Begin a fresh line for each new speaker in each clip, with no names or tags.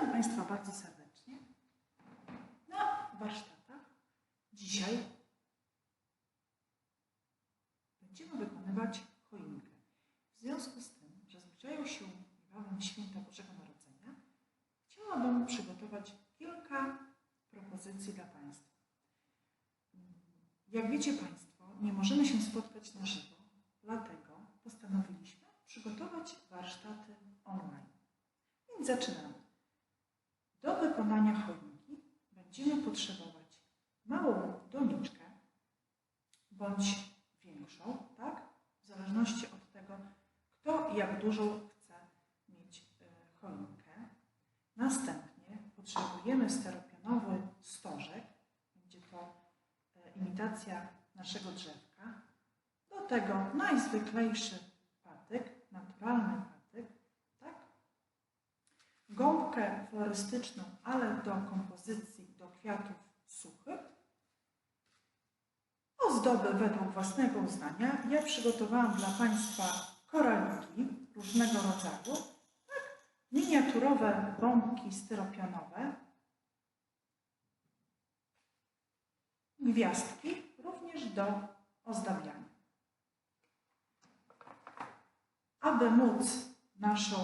Witam Państwa bardzo serdecznie na warsztatach. Dzisiaj będziemy wykonywać choinkę. W związku z tym, że zbliżają się niebawem święta Bożego Narodzenia, chciałabym przygotować kilka propozycji dla Państwa. Jak wiecie Państwo, nie możemy się spotkać na żywo, dlatego postanowiliśmy przygotować warsztaty online. Więc zaczynamy. Do wykonania choinki będziemy potrzebować małą doniczkę bądź większą, tak? W zależności od tego, kto jak dużą chce mieć e, choinkę. Następnie potrzebujemy steropionowy stożek. Będzie to e, imitacja naszego drzewka. Do tego najzwyklejszy patyk, naturalny? Gąbkę florystyczną, ale do kompozycji, do kwiatów suchych. Ozdoby według własnego uznania. Ja przygotowałam dla Państwa koraliki różnego rodzaju, tak? miniaturowe bombki styropionowe, gwiazdki również do ozdabiania. Aby móc naszą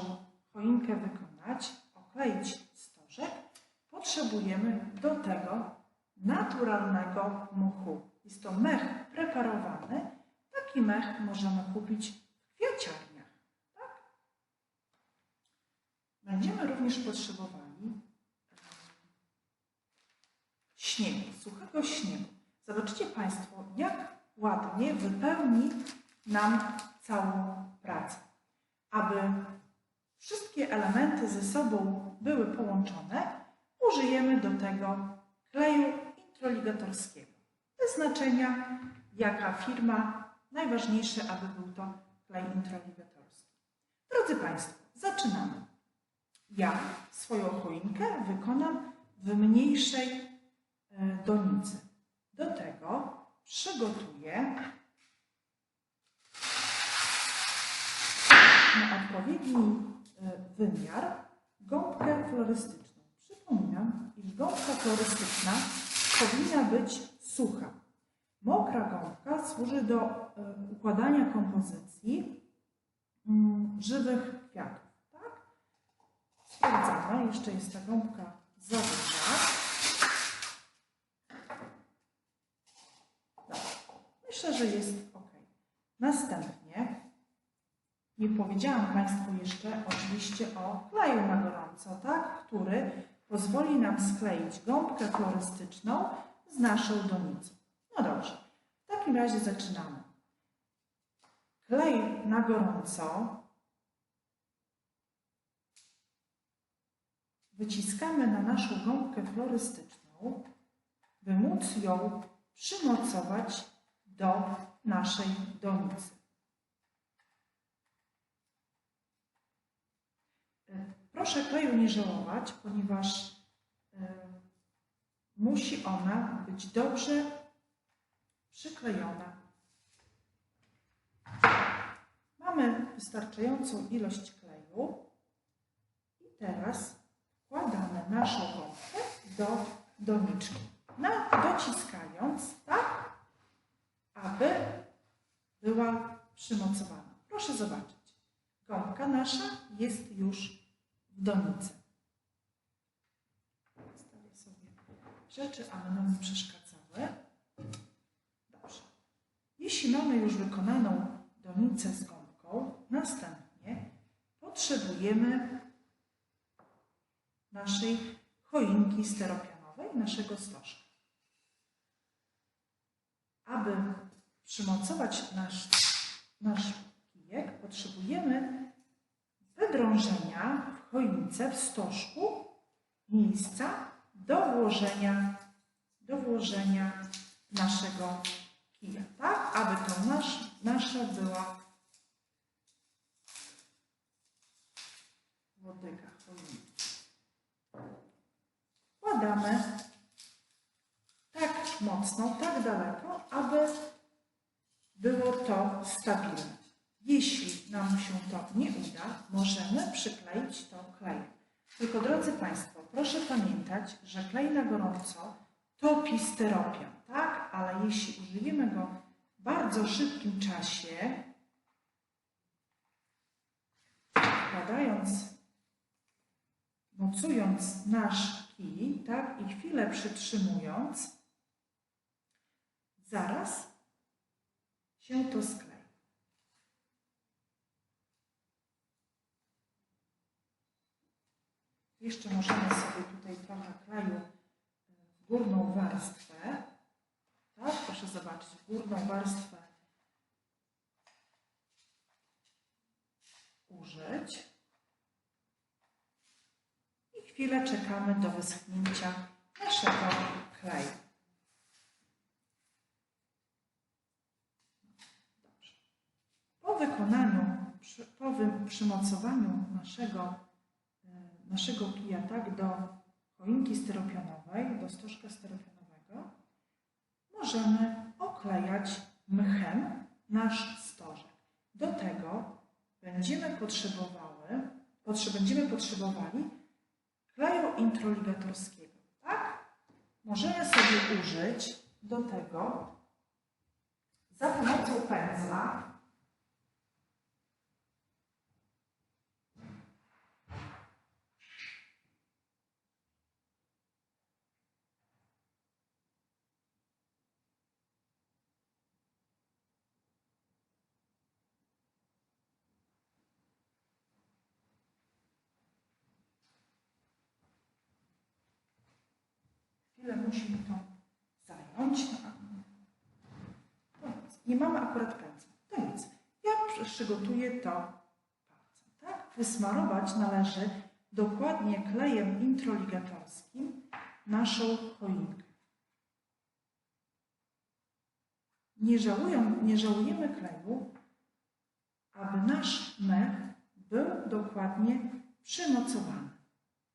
choinkę wykonać, okleić stożek, potrzebujemy do tego naturalnego muchu. Jest to mech preparowany. Taki mech możemy kupić w kwiaciarniach. Tak? Będziemy również potrzebowali śniegu, suchego śniegu. Zobaczycie Państwo, jak ładnie wypełni nam całą pracę. Aby wszystkie elementy ze sobą były połączone, użyjemy do tego kleju introligatorskiego. Bez znaczenia, jaka firma, najważniejsze, aby był to klej introligatorski. Drodzy Państwo, zaczynamy. Ja swoją choinkę wykonam w mniejszej e, donicy. Do tego przygotuję na odpowiedni e, wymiar gąbkę florystyczną. Przypominam, iż gąbka florystyczna powinna być sucha. Mokra gąbka służy do e, układania kompozycji mm, żywych kwiatów. Tak? Sprawdzamy, jeszcze jest ta gąbka za duża. Dobra. Myślę, że jest ok. Następnie nie powiedziałam Państwu jeszcze oczywiście o kleju na gorąco, tak? który pozwoli nam skleić gąbkę florystyczną z naszą donicą. No dobrze, w takim razie zaczynamy. Klej na gorąco wyciskamy na naszą gąbkę florystyczną, by móc ją przymocować do naszej donicy. Proszę kleju nie żałować, ponieważ y, musi ona być dobrze przyklejona. Mamy wystarczającą ilość kleju i teraz wkładamy naszą gąbkę do doniczki, na, dociskając, tak, aby była przymocowana. Proszę zobaczyć, gąbka nasza jest już w donicy. Stawię sobie rzeczy, aby nam nie przeszkadzały. Dobrze. Jeśli mamy już wykonaną donicę z gąbką, następnie potrzebujemy naszej choinki steropionowej, naszego stożka. Aby przymocować nasz, nasz kijek, potrzebujemy wydrążenia w choince, w stożku, miejsca do włożenia, do włożenia naszego kija, tak? Aby to nasz, nasza była łodyga choinki. Wkładamy tak mocno, tak daleko, aby było to stabilne. Jeśli nam się to nie uda, możemy przykleić to klejem. Tylko drodzy Państwo, proszę pamiętać, że klej na gorąco topi styropian, tak? Ale jeśli użyjemy go w bardzo szybkim czasie, wkładając, mocując nasz kij, tak? I chwilę przytrzymując, zaraz się to sklei. Jeszcze możemy sobie tutaj trochę kleju w górną warstwę. Tak, proszę zobaczyć, górną warstwę użyć. I chwilę czekamy do wyschnięcia naszego kleju. Po wykonaniu, przy- po przymocowaniu naszego e, naszego kija tak do choinki styropianowej, do stożka styropianowego, możemy oklejać mchem nasz stożek. Do tego będziemy potrzebowały, potrze, będziemy potrzebowali kleju introligatorskiego. Tak? Możemy sobie użyć do tego za pomocą pędzla Chwilę musi mi to zająć. No nie mamy akurat pędzla. To nic. Ja przygotuję to palcem. Tak? Wysmarować należy dokładnie klejem introligatorskim naszą choinkę. Nie, żałują, nie żałujemy kleju, aby nasz mech był dokładnie przymocowany.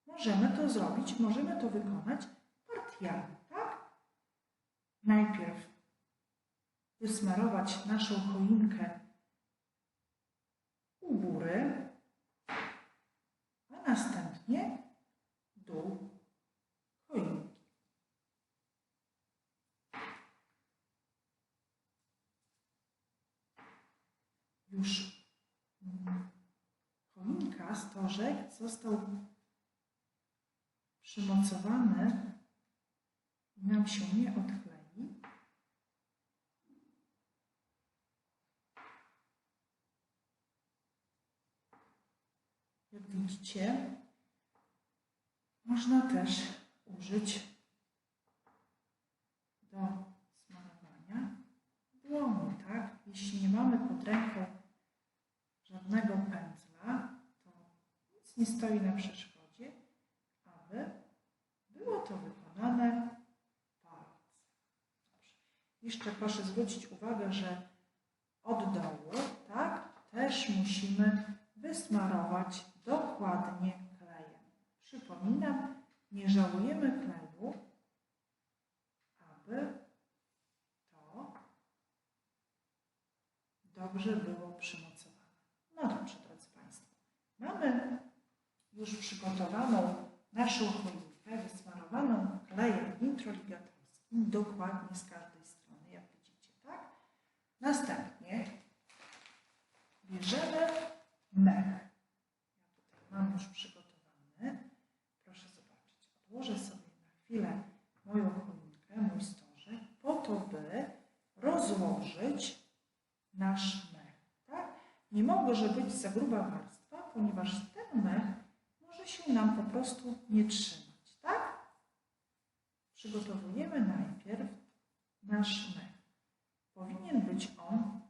Możemy to zrobić, możemy to wykonać partiami, tak? Najpierw wysmarować naszą choinkę u góry, a następnie dół choinki. Już mm, choinka, stożek został przymocowany nam się nie odklei. Jak widzicie, można też użyć do smarowania dłoni, tak? Jeśli nie mamy pod ręką żadnego pędzla, to nic nie stoi na przeszkodzie, aby było to wykonane. Jeszcze proszę zwrócić uwagę, że od dołu, tak, też musimy wysmarować dokładnie klejem. Przypominam, nie żałujemy kleju, aby to dobrze było przymocowane. No dobrze, drodzy Państwo. Mamy już przygotowaną naszą choinkę, wysmarowaną klejem introligatorskim, dokładnie z każdej strony, jak widzicie, tak? Następnie bierzemy mech. Ja mam już przygotowany. Proszę zobaczyć. Odłożę sobie na chwilę moją choinkę, mój stożek, po to, by rozłożyć nasz mech. Tak? Nie może być za gruba warstwa, ponieważ ten mech może się nam po prostu nie trzymać. Tak? Przygotowujemy najpierw nasz mech. Powinien być on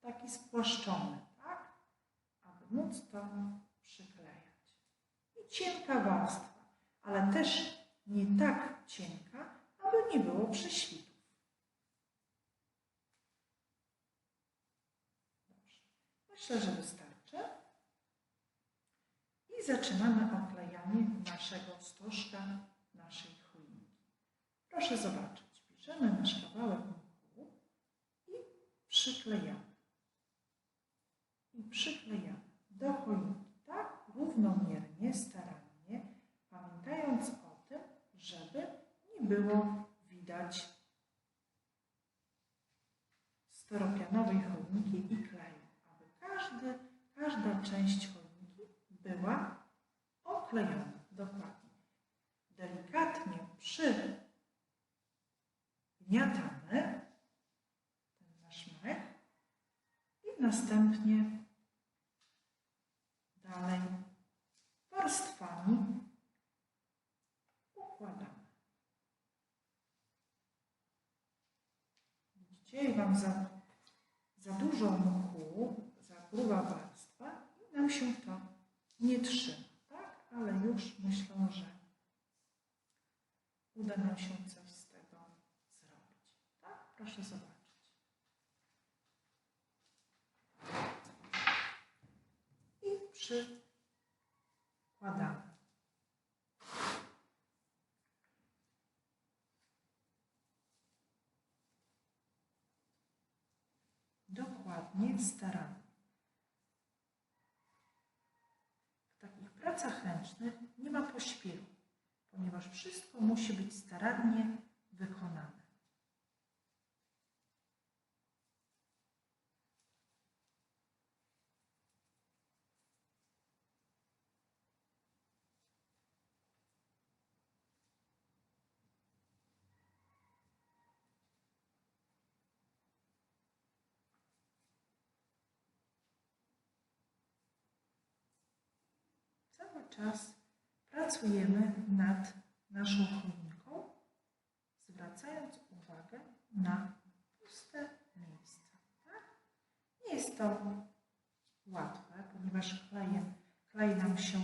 taki spłaszczony, tak? Aby móc to przyklejać. I cienka warstwa, ale też nie tak cienka, aby nie było prześwitów. Dobrze. Myślę, że wystarczy. I zaczynamy oklejanie naszego stożka, naszej choinki. Proszę zobaczyć. Bierzemy nasz kawałek przyklejamy. I przyklejamy do końca, tak równomiernie, starannie, pamiętając o tym, żeby nie było widać steropianowej choinki i kleju, aby każdy, każda część choinki była oklejona dokładnie. Delikatnie przy gniataniu następnie dalej warstwami układamy. Widzicie, Wam za, za dużo mchu, za gruba warstwa i nam się to nie trzyma, tak? Ale już myślę, że uda nam się coś z tego zrobić. Tak? Proszę zobaczyć. I przykładamy. Dokładnie, starannie. W takich pracach ręcznych nie ma pośpiechu, ponieważ wszystko musi być starannie wykonane. Cały czas pracujemy nad naszą choinką, zwracając uwagę na puste miejsca. Tak? Nie jest to łatwe, ponieważ klejem, klej nam się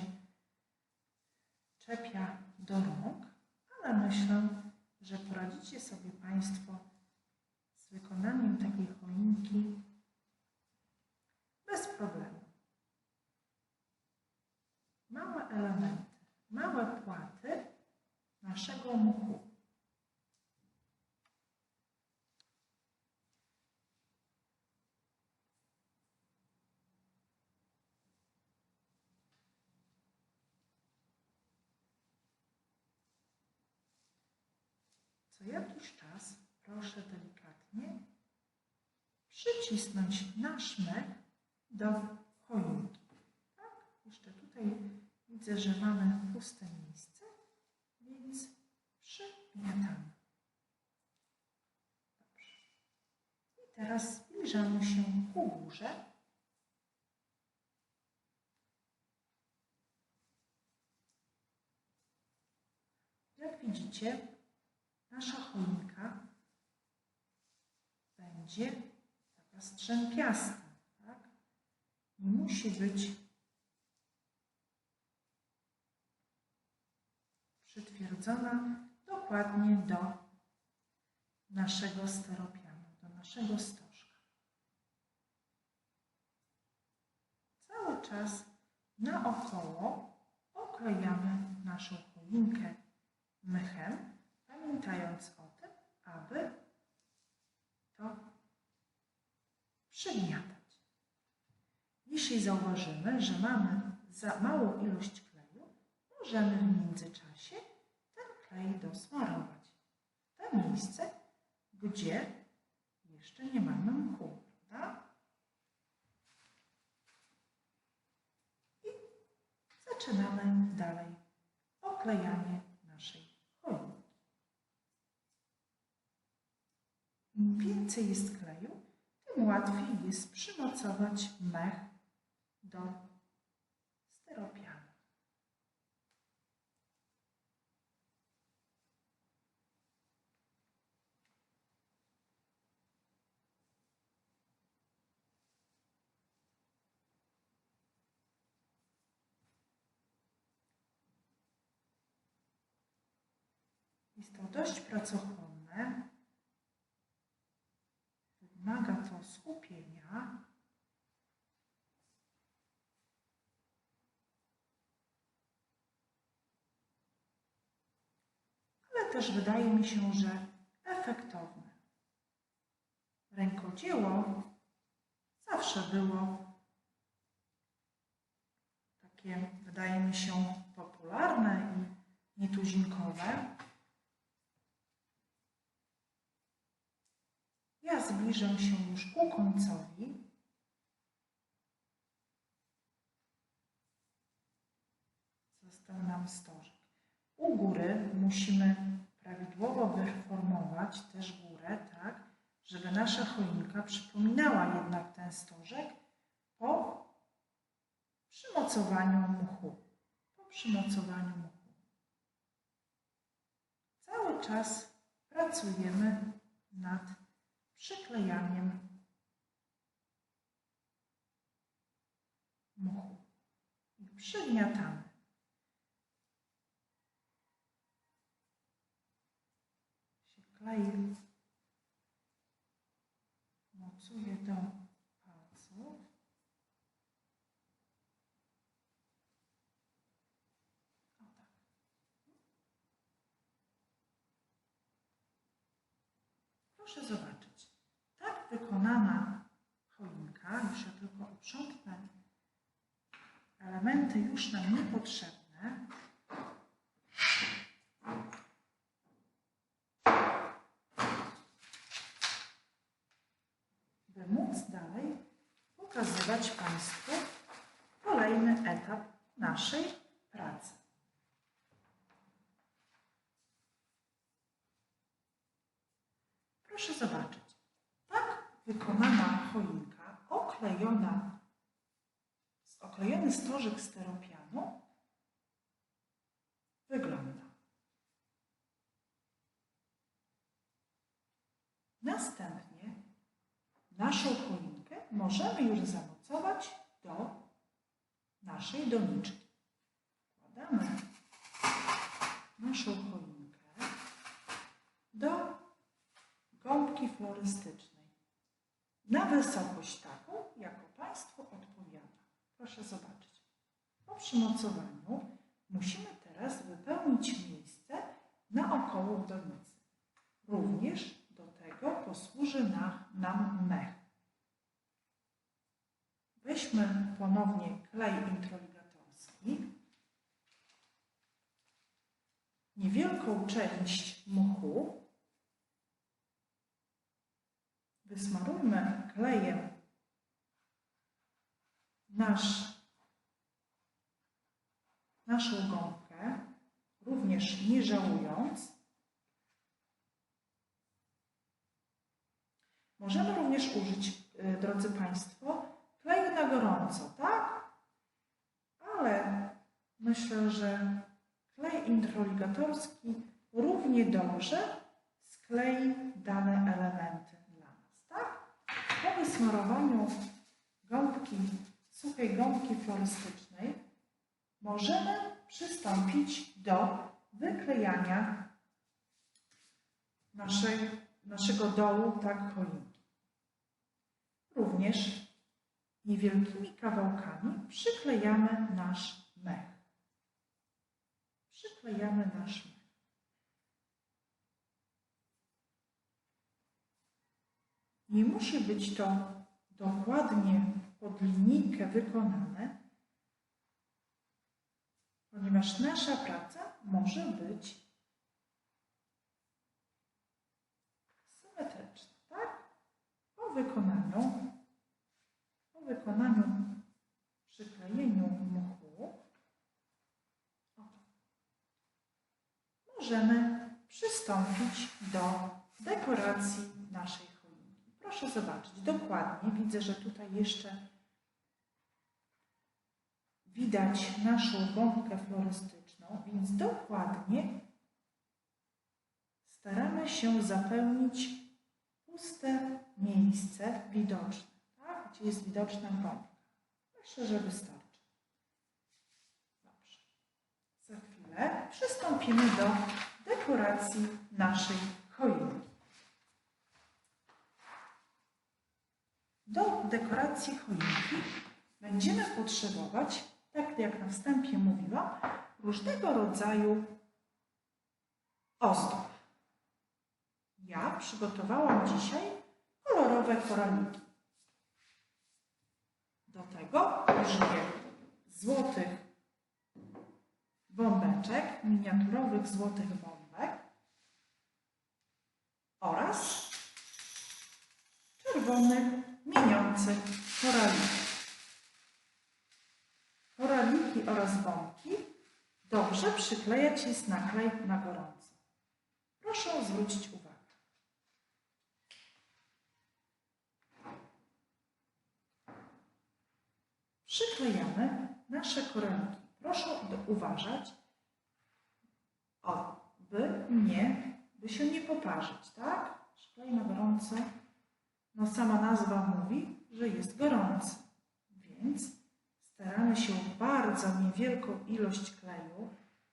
czepia do rąk, ale myślę, że poradzicie sobie Państwo z wykonaniem takiej choinki bez problemu. Małe elementy, małe płaty naszego mchu. Co jakiś czas proszę delikatnie przycisnąć nasz mech do choinki. Tak? Jeszcze tutaj widzę, że mamy puste miejsce, więc przygniatamy. Dobrze. I teraz zbliżamy się ku górze. Jak widzicie, nasza choinka będzie taka strzępiasta. Tak? Musi być przytwierdzona dokładnie do naszego steropianu, do naszego stożka. Cały czas naokoło oklejamy naszą choinkę mychem, pamiętając o tym, aby to przygniatać. Jeśli zauważymy, że mamy za małą ilość kleju, możemy w międzyczasie ten klej dosmarować to miejsce, gdzie jeszcze nie mamy mchu, prawda? I zaczynamy dalej oklejanie naszej choinki. Im więcej jest kleju, tym łatwiej jest przymocować mech do steropianu. Jest to dość pracochłonne. Wymaga to skupienia. Ale też wydaje mi się, że efektowne. Rękodzieło zawsze było takie, wydaje mi się, popularne i nietuzinkowe. Ja zbliżę się już ku końcowi. Został nam stożek. U góry musimy prawidłowo wyformować też górę, tak, żeby nasza choinka przypominała jednak ten stożek po przymocowaniu mchu. Po przymocowaniu mchu. Cały czas pracujemy nad przyklejaniem mchu i przygniatamy. Się klei, mocuje do palców. Tak. Proszę zobaczyć. Wykonana choinka, już ja tylko uprzątnę elementy już nam niepotrzebne. By móc dalej pokazywać Państwu kolejny etap naszej pracy. Proszę zobaczyć. Tak wykonana choinka, oklejona, oklejony stożek steropianu wygląda. Następnie naszą choinkę możemy już zamocować do naszej doniczki. Wkładamy naszą choinkę do gąbki florystycznej na wysokość taką, jaką Państwu odpowiada. Proszę zobaczyć. Po przymocowaniu musimy teraz wypełnić miejsce naokoło donicy. Również do tego posłuży na, nam mech. Weźmy ponownie klej introligatorski. Niewielką część mchu wysmarujmy klejem nasz, naszą gąbkę, również nie żałując. Możemy również użyć, y, drodzy Państwo, kleju na gorąco, tak? Ale myślę, że klej introligatorski równie dobrze sklei dane elementy? Po wysmarowaniu gąbki, suchej gąbki florystycznej możemy przystąpić do wyklejania naszej, naszego dołu, tak, choinki. Również niewielkimi kawałkami przyklejamy nasz mech. Przyklejamy nasz mech. Nie musi być to dokładnie pod linijkę wykonane, ponieważ nasza praca może być symetryczna, tak? Po wykonaniu, po wykonaniu przyklejeniu mchu możemy przystąpić do dekoracji naszej. Proszę zobaczyć dokładnie. Widzę, że tutaj jeszcze widać naszą gąbkę florystyczną, więc dokładnie staramy się zapełnić puste miejsce widoczne, tak? gdzie jest widoczna gąbka. Myślę, że wystarczy. Dobrze. Za chwilę przystąpimy do dekoracji naszej choinki. Do dekoracji choinki będziemy potrzebować, tak jak na wstępie mówiłam, różnego rodzaju ozdób. Ja przygotowałam dzisiaj kolorowe koraliki. Do tego użyję złotych bombeczek, miniaturowych złotych bombek oraz mieniący koraliki. Koraliki oraz bąki dobrze przyklejać jest naklej na gorąco. Proszę zwrócić uwagę. przyklejamy nasze koraliki. Proszę uważać, o, by nie, by się nie poparzyć, tak? Przyklej na gorąco. No sama nazwa mówi, że jest gorący. Więc staramy się bardzo niewielką ilość kleju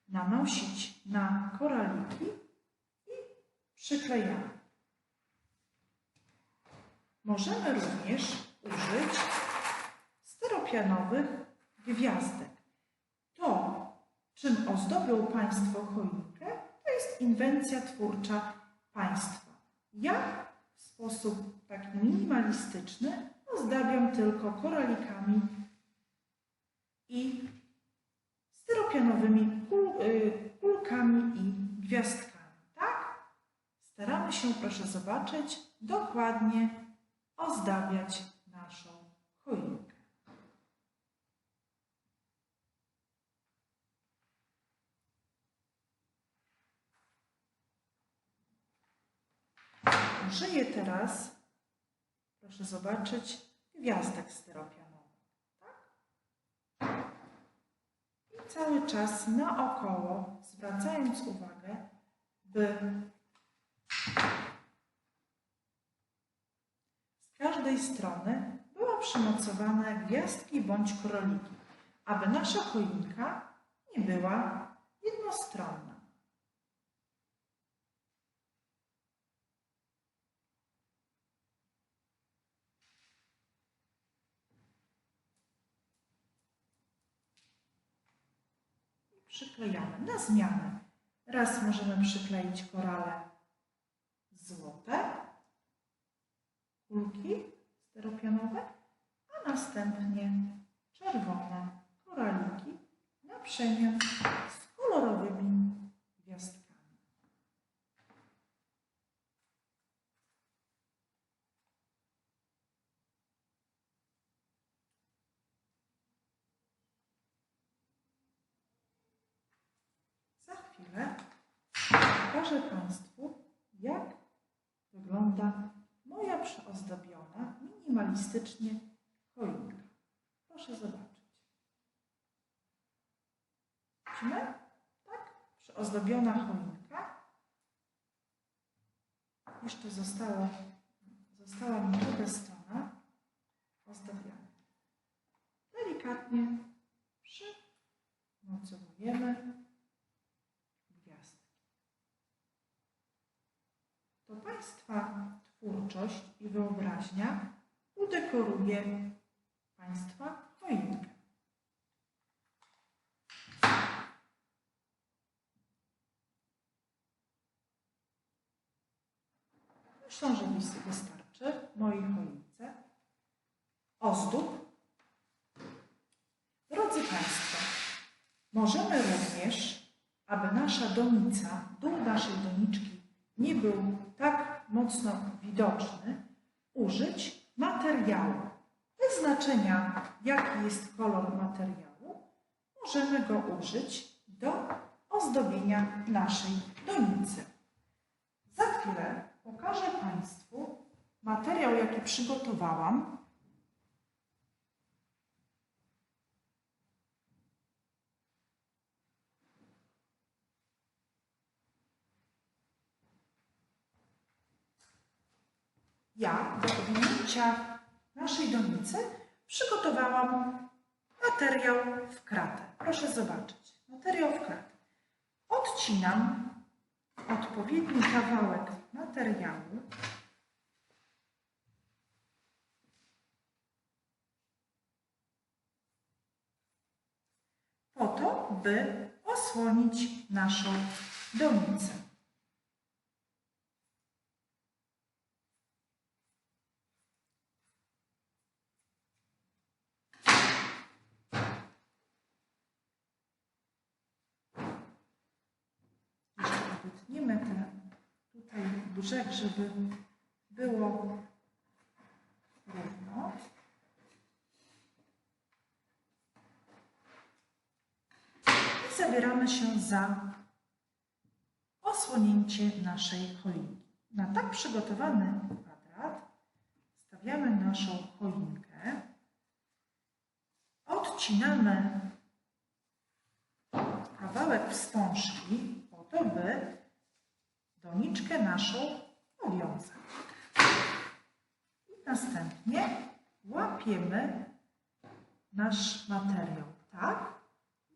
nanosić na koraliki i przyklejamy. Możemy również użyć steropianowych gwiazdek. To, czym ozdobią Państwo choinkę, to jest inwencja twórcza Państwa. Ja sposób taki minimalistyczny ozdabiam tylko koralikami i styropianowymi kul, y, kulkami i gwiazdkami. Tak? Staramy się, proszę zobaczyć, dokładnie ozdabiać naszą choinkę. Użyję teraz, proszę zobaczyć, gwiazdek styropianowych. Tak? I cały czas naokoło, zwracając uwagę, by z każdej strony były przymocowane gwiazdki bądź króliki, aby nasza choinka nie była jednostronna. I przyklejamy na zmianę. Raz możemy przykleić korale złote, kulki styropianowe, a następnie czerwone koraliki na przemian z kolorowymi gwiazdkami. Za chwilę pokażę Państwu, jak wygląda moja przyozdobiona, minimalistycznie choinka. Proszę zobaczyć. Widzimy? Tak? Przyozdobiona choinka. Jeszcze zostało, została mi druga strona ozdabiana. Delikatnie przymocowujemy gwiazdki. To Państwa twórczość i wyobraźnia udekoruje Państwa choinkę. Myślę, że wys- wystarczy mojej choince. Ozdób. Drodzy Państwo, możemy również, aby nasza donica, dół naszej doniczki nie był tak mocno widoczny, użyć materiału. Bez znaczenia, jaki jest kolor materiału, możemy go użyć do ozdobienia naszej donicy. Za chwilę pokażę Państwu materiał, jaki przygotowałam. Ja do owinięcia naszej donicy przygotowałam materiał w kratę. Proszę zobaczyć. Materiał w kratę. Odcinam odpowiedni kawałek materiału. Po to, by osłonić naszą donicę. Jeszcze wytniemy ten tutaj brzeg, żeby było równo. zabieramy się za osłonięcie naszej choinki. Na tak przygotowany kwadrat stawiamy naszą choinkę, odcinamy kawałek wstążki po to, by doniczkę naszą powiązać. I następnie łapiemy nasz materiał tak,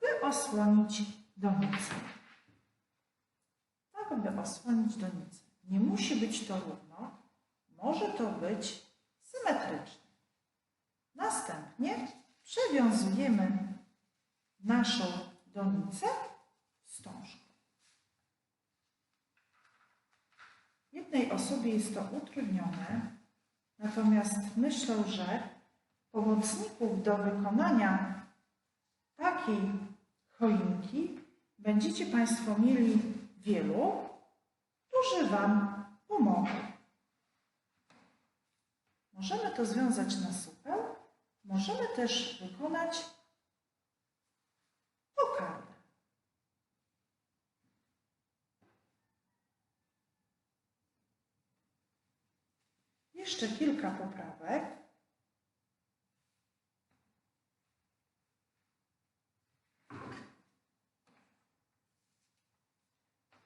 by osłonić donicę. Tak, by osłonić donicę. Nie musi być to równo, może to być symetrycznie. Następnie przewiązujemy naszą donicę Jednej osobie jest to utrudnione, natomiast myślę, że pomocników do wykonania takiej choinki będziecie Państwo mieli wielu, którzy Wam pomogą. Możemy to związać na supeł, możemy też wykonać kokardę. Jeszcze kilka poprawek.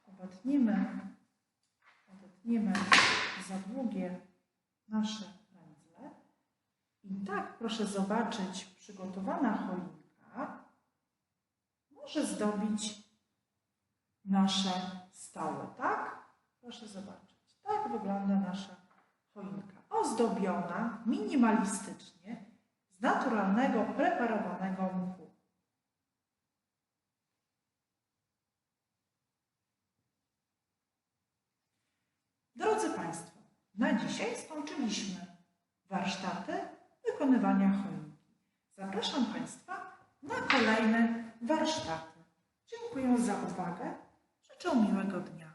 Obetniemy, odetniemy za długie nasze pędzle. I tak, proszę zobaczyć, przygotowana choinka może zdobić nasze stoły, tak? Proszę zobaczyć. Tak wygląda nasza choinka. Ozdobiona minimalistycznie z naturalnego, preparowanego mchu. Drodzy Państwo, na dzisiaj skończyliśmy warsztaty wykonywania choinki. Zapraszam Państwa na kolejne warsztaty. Dziękuję za uwagę. Życzę miłego dnia.